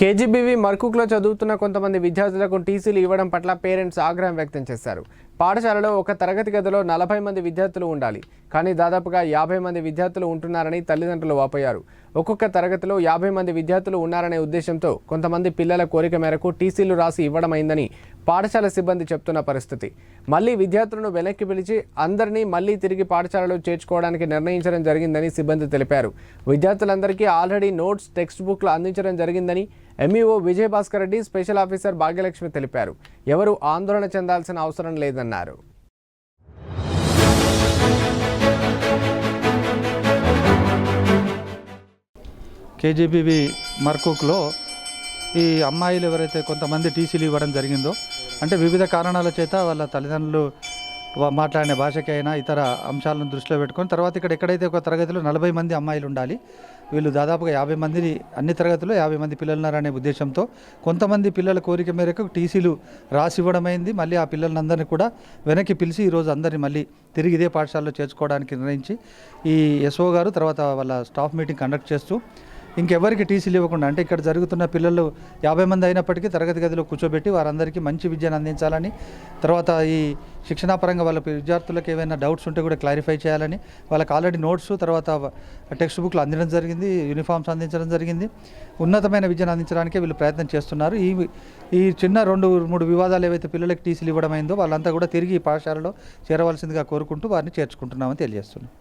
KGBV మర్కుక్లో చదువుతున్న కొంతమంది విద్యార్థులకు టీసీలు ఇవ్వడం పట్ల పేరెంట్స్ ఆగ్రహం వ్యక్తం చేశారు. పాఠశాలలో ఒక తరగతి గదిలో నలభై మంది విద్యార్థులు ఉండాలి. కానీ దాదాపుగా యాభై మంది విద్యార్థులు ఉంటున్నారని తల్లిదండ్రులు వాపోయారు. ఒక్కొక్క తరగతిలో యాభై మంది విద్యార్థులు ఉన్నారనే ఉద్దేశంతో కొంతమంది పిల్లల కోరిక మేరకు టీసీలు రాసి ఇవ్వడమైందని పాఠశాల సిబ్బంది చెప్తున్న పరిస్థితి. మళ్ళీ విద్యార్థులను వెనక్కి పిలిచి అందరినీ మళ్ళీ తిరిగి పాఠశాలలో చేర్చుకోవడానికి నిర్ణయించడం జరిగిందని సిబ్బంది తెలిపారు. విద్యార్థులందరికీ ఆల్రెడీ నోట్స్ టెక్స్ట్ బుక్లు అందించడం జరిగిందని MEO Vijayabhaskar Reddy special officer Bhagyalakshmi తెలిపారు. ఎవరు ఆందోళన చెందాల్సిన అవసరం లేదన్నారు. కేజీబీవి మర్కుక్లో ఈ అమ్మాయిలు ఎవరైతే కొంతమంది టీసీలు ఇవ్వడం జరిగిందో అంటే వివిధ కారణాల చేత వాళ్ళ తల్లిదండ్రులు మాట్లాడిన భాషకైనా ఇతర అంశాలను దృష్టిలో పెట్టుకొని తర్వాత ఇక్కడ ఎక్కడైతే ఒక తరగతిలో నలభై మంది అమ్మాయిలు ఉండాలి వీళ్ళు దాదాపుగా యాభై మందిని అన్ని తరగతుల్లో యాభై మంది పిల్లలు ఉన్నారనే ఉద్దేశంతో కొంతమంది పిల్లల కోరిక మేరకు టీసీలు రాసి ఇవ్వడమైంది మళ్ళీ ఆ పిల్లలందరినీ కూడా వెనక్కి పిలిచి ఈరోజు అందరినీ మళ్ళీ తిరిగి ఇదే పాఠశాలలో చేర్చుకోవడానికి నిర్ణయించి ఈ ఎస్ఓ గారు తర్వాత వాళ్ళ స్టాఫ్ మీటింగ్ కండక్ట్ చేస్తూ ఇంకెవరికి టీసీలు ఇవ్వకుండా అంటే ఇక్కడ జరుగుతున్న పిల్లలు యాభై మంది అయినప్పటికీ తరగతి గదిలో కూర్చోబెట్టి వారందరికీ మంచి విద్యను అందించాలని తర్వాత ఈ శిక్షణాపరంగా వాళ్ళ విద్యార్థులకు ఏమైనా డౌట్స్ ఉంటే కూడా క్లారిఫై చేయాలని వాళ్ళకి ఆల్రెడీ నోట్స్ తర్వాత టెక్స్ట్ బుక్లు అందించడం జరిగింది యూనిఫామ్స్ అందించడం జరిగింది. ఉన్నతమైన విద్యను అందించడానికే వీళ్ళు ప్రయత్నం చేస్తున్నారు. ఈ ఈ చిన్న రెండు మూడు వివాదాలు ఏవైతే పిల్లలకి టీసీలు ఇవ్వడం అయిందో వాళ్ళంతా కూడా తిరిగి ఈ పాఠశాలలో చేరవలసిందిగా కోరుకుంటూ వారిని చేర్చుకుంటున్నామని తెలియజేస్తున్నాం.